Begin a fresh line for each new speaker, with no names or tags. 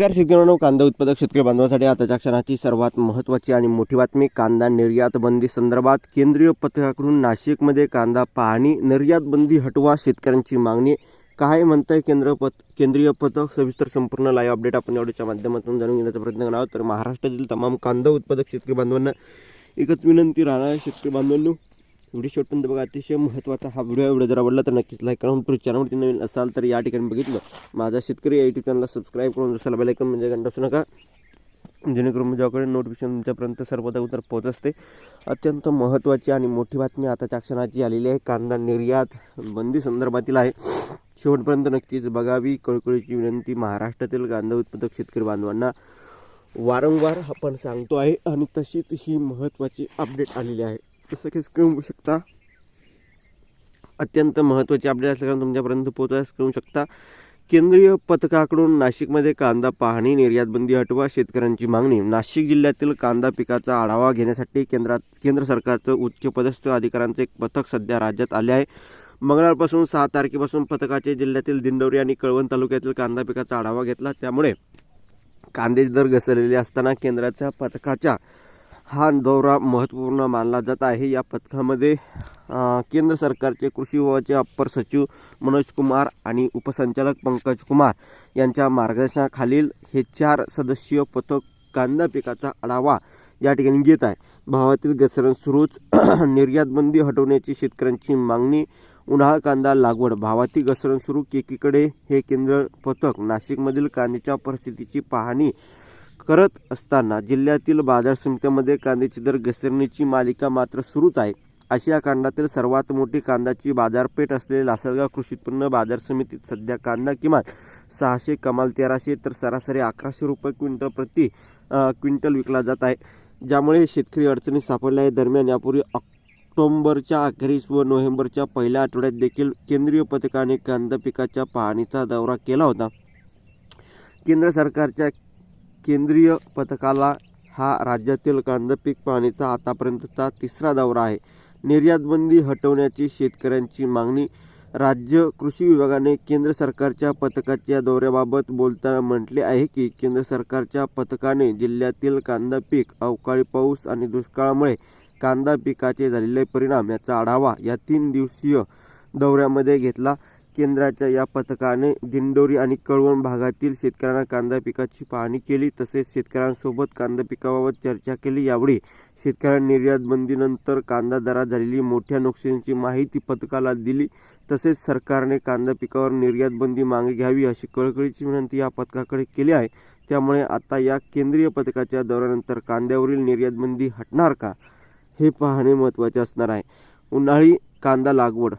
नमस्कार शेतकऱ्यांनो कांदा उत्पादक शेतकरी बांधवांसाठी आताच्या क्षणाची सर्वात महत्त्वाची आणि मोठी बातमी कांदा निर्यात बंदी संदर्भात केंद्रीय पथकाकडून नाशिकमध्ये कांदा पाहणी निर्यात बंदी हटवा शेतकऱ्यांची मागणी. काय म्हणतंय केंद्र पथ केंद्रीय पथक? सविस्तर संपूर्ण लाईव्ह अपडेट आपण एवढ्याच्या माध्यमातून जाणून घेण्याचा प्रयत्न करणार आहोत. तर महाराष्ट्रातील तमाम कांदा उत्पादक शेतकरी बांधवांना एकच विनंती राहणार आहे. शेतकरी बांधवांनो व्हिडिओ शेवटपर्यंत बघा अतिशय महत्त्वाचा हा व्हिडिओ एवढा जर आवडला तर नक्कीच लाईक करा. तुमच्या चॅनलवरती नवीन असाल तर या ठिकाणी बघितलं. माझा शेतकरी या युट्यूब चॅनलला सबस्क्राईब करून दुसऱ्याला बेलायकन म्हणजे घंटा असू नका. जेणेकरून माझ्याकडे नोटिफिकेशन तुमच्यापर्यंत सर्वदा उत्तर पोहोच असते. अत्यंत महत्त्वाची आणि मोठी बातमी आताच्या क्षणाची आलेली आहे. कांदा निर्यात बंदी संदर्भातील आहे. शेवटपर्यंत नक्कीच बघावी. कळकळीची विनंती महाराष्ट्रातील कांदा उत्पादक शेतकरी बांधवांना. वारंवार आपण सांगतो आहे. आणि तशीच ही महत्त्वाची अपडेट आलेली आहे. जसं की स्क्रीन बघू शकता? अत्यंत महत्त्वाची अपडेट असल्यानं तुमच्यापर्यंत पोहोचायला करू शकता. केंद्रीय पथकाकडून नाशिकमध्ये कांदा पाहणी निर्यातबंदी हटवा शेतकऱ्यांची मागणी. नाशिक जिल्ह्यातील कांदा पिकाचा आढावा घेण्यासाठी केंद्रात केंद्र सरकारचं उच्चपदस्थ अधिकाऱ्यांचं एक पथक सध्या राज्यात आले आहे. मंगळवारपासून सहा तारखेपासून पथकाचे जिल्ह्यातील दिंडोरी आणि कळवण तालुक्यातील कांदा पिकाचा आढावा घेतला. त्यामुळे कांद्याचे दर घसरलेले असताना केंद्राच्या पथकाच्या हा दौरा महत्त्वपूर्ण मानला जात आहे. या पथकामध्ये केंद्र सरकारचे कृषी विभागाचे अप्पर सचिव मनोज कुमार आणि उपसंचालक पंकज कुमार यांच्या मार्गदर्शनाखालील हे चार सदस्यीय पथक कांदा पिकाचा आढावा या ठिकाणी घेत आहे. भावातील घसरण सुरूच. निर्यातबंदी हटवण्याची शेतकऱ्यांची मागणी. उन्हाळा कांदा लागवड. भावातील घसरण सुरू. केकीकडे हे केंद्र पथक नाशिकमधील कांद्याच्या परिस्थितीची पाहणी करत असताना जिल्ह्यातील बाजार समित्यामध्ये कांद्याची दर घसरणीची मालिका मात्र सुरूच आहे. आशिया खंडातील सर्वात मोठी कांद्याची बाजारपेठ असलेली लासलगाव कृषी उत्पन्न बाजार समितीत सध्या कांदा किमान सहाशे कमाल तेराशे तर सरासरी अकराशे रुपये क्विंटल प्रति क्विंटल विकला जात आहे. ज्यामुळे शेतकरी अडचणीत सापडल्या आहे. दरम्यान यापूर्वी ऑक्टोबरच्या अखेरीस व नोव्हेंबरच्या पहिल्या आठवड्यात देखील केंद्रीय पथकाने कांदा पिकाच्या पाहणीचा दौरा केला होता. केंद्र सरकारच्या केंद्रीय पथकाला हा राज्यातील कांदा पीक पाहणीचा आतापर्यंतचा तिसरा दौरा आहे. निर्यातबंदी हटवण्याची शेतकऱ्यांची मागणी राज्य कृषी विभागाने केंद्र सरकारच्या पथकाच्या दौऱ्याबाबत बोलताना म्हटले आहे की केंद्र सरकारच्या पथकाने जिल्ह्यातील कांदा पीक अवकाळी पाऊस आणि दुष्काळामुळे कांदा पिकाचे झालेले परिणाम याचा आढावा या तीन दिवसीय दौऱ्यामध्ये घेतला. केंद्राच्या या पथकाने दिंडोरी आणि कळवण भागातील शेतकऱ्यांना कांदा पिकाची पाहणी केली. तसेच शेतकऱ्यांसोबत कांदा पिकाबाबत चर्चा केली. यावेळी शेतकऱ्यांनी निर्यात बंदीनंतर कांदा दरात झालेली मोठ्या नुकसानीची माहिती पथकाला दिली. तसेच सरकारने कांदा पिकावर निर्यात बंदी मागे घ्यावी अशी कळकळीची विनंती या पथकाकडे केली आहे. त्यामुळे आता या केंद्रीय पथकाच्या दौऱ्यानंतर कांद्यावरील निर्यात बंदी हटणार का हे पाहणे महत्त्वाचे असणार आहे. उन्हाळी कांदा लागवड